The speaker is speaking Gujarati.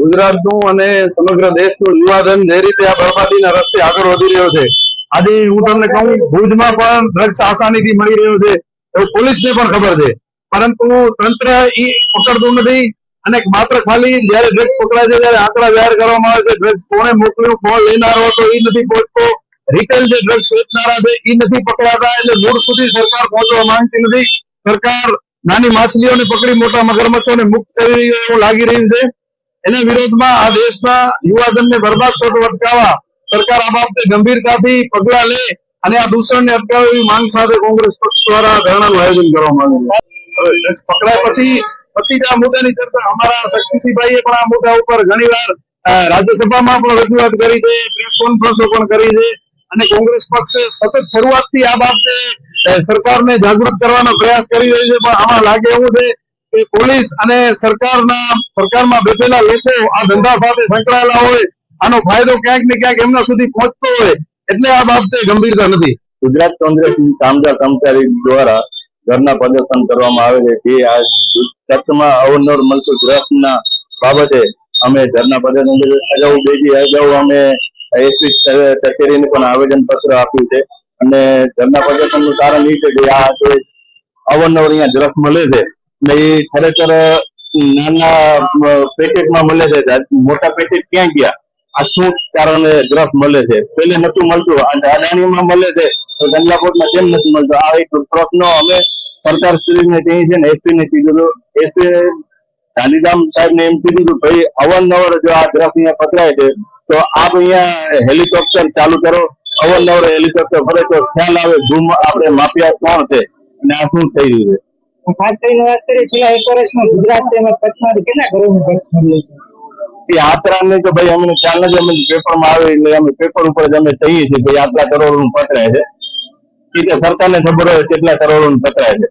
ગુજરાતનું અને સમગ્ર દેશનું યુવાધન જે રીતે આ બરબાદીના રસ્તે આગળ વધી રહ્યો છે. આજે હું તમને કહું, ભુજમાં પણ ડ્રગ્સ આસાનીથી મળી રહ્યો છે, એવું પોલીસને પણ ખબર છે. પરંતુ તંત્ર ઈ પકડતું નથી અને માત્ર ખાલી જયારે ડ્રગ્સ પકડાય છે ત્યારે આંકડા જાહેર કરવામાં આવે છે, ડ્રગ્સ કોણે મોકલ્યું, કોણ લેનારો હતો એ નથી પહોંચતો. રિટેલ જે ડ્રગ્સ વેચનારા છે એ નથી પકડાતા, એટલે મૂળ સુધી સરકાર પહોંચવા માંગતી નથી. સરકાર નાની માછલીઓને પકડી મોટા મગરમચ્છોને મુક્ત કરી એવું લાગી રહ્યું છે. એના વિરોધમાં આ દેશના યુવાધનને બરબાદ થતો અટકાવવા સરકાર આ બાબતે ગંભીરતાથી પગલા લે અને આ દૂષણને અટકાવે માંગ સાથે કોંગ્રેસ પક્ષ દ્વારા ધરણાનું આયોજન કરવામાં આવ્યું પકડાય પછી પછી આ મુદ્દાની ચર્ચા. અમારા શક્તિસિંહભાઈએ પણ આ મુદ્દા ઉપર ઘણીવાર રાજ્યસભામાં પણ રજૂઆત કરી છે, પ્રેસ કોન્ફરન્સો પણ કરી છે અને કોંગ્રેસ પક્ષે સતત શરૂઆતથી આ બાબતે સરકારને જાગૃત કરવાનો પ્રયાસ કરી રહ્યો છે. પણ આમાં લાગે એવું છે કે પોલીસ અને સરકારના સરકારમાં બેઠેલા લોકો આ ધંધા સાથે સંકળાયેલા હોય, આનો ફાયદો ક્યાંક ને ક્યાંક એમના સુધી પહોંચતો હોય, એટલે આ બાબતે ગંભીરતા નથી. ગુજરાત કોંગ્રેસ કામદાર કર્મચારી દ્વારા ઘરના પ્રદર્શન કરવામાં આવે છે. તે આ કચ્છમાં અવનવર મળતું દ્રવ્યના બાબતે અમે ઘરના પ્રદર્શન. અગાઉ બે દી અગાઉ અમે એસપી કચેરીને પણ આવેદન પત્ર આપ્યું છે. અને ઘરના પ્રદર્શનનું કારણ એ છે કે આ જે અવનવર અહીંયા દ્રવ્ય મળે છે એટલે એ ખરેખર નાના પેકેટમાં મળે છે. મોટા પેકેટ ક્યાં ગયા? આ શું કારણે દ્રવ્ય મળે છે? પેલે નતું મળતું. અને અદાણીમાં મળે છે. તો ગંગાકોટમાં કેમ નથી મળતું? આ એક પ્રશ્નો અમે સરકાર શ્રીને કહીએ છીએ ને, એસપી ને કીધું એસપી ગાંધીધામ સાહેબ ને એમ કીધું હતું, ભાઈ, અવારનવાર જો આ દ્રવ્ય અહીંયા પકડાય છે, તો આપ અહીંયા હેલિકોપ્ટર ચાલુ કરો. અવારનવાર હેલિકોપ્ટર ફરે તો ખ્યાલ આવે, ધૂમ, આપણે માફિયા કોણ છે? અને આ શું થઈ રહ્યું છે? ખાસ કરીને વાત કરીએ, છેલ્લા એક વર્ષમાં ગુજરાત તેમજ કચ્છમાંથી કેટલા કરોડનું ખર્ચ મળ્યો છે? એ ને તો ભાઈ અમને ખ્યાલ નથી, અમે પેપરમાં આવે એટલે અમે પેપર ઉપર જ અમે કહીએ છીએ ભાઈ આટલા કરોડનું પકડાય છે. એ તો સરકારને ખબર હોય કેટલા કરોડનું પકડાય છે.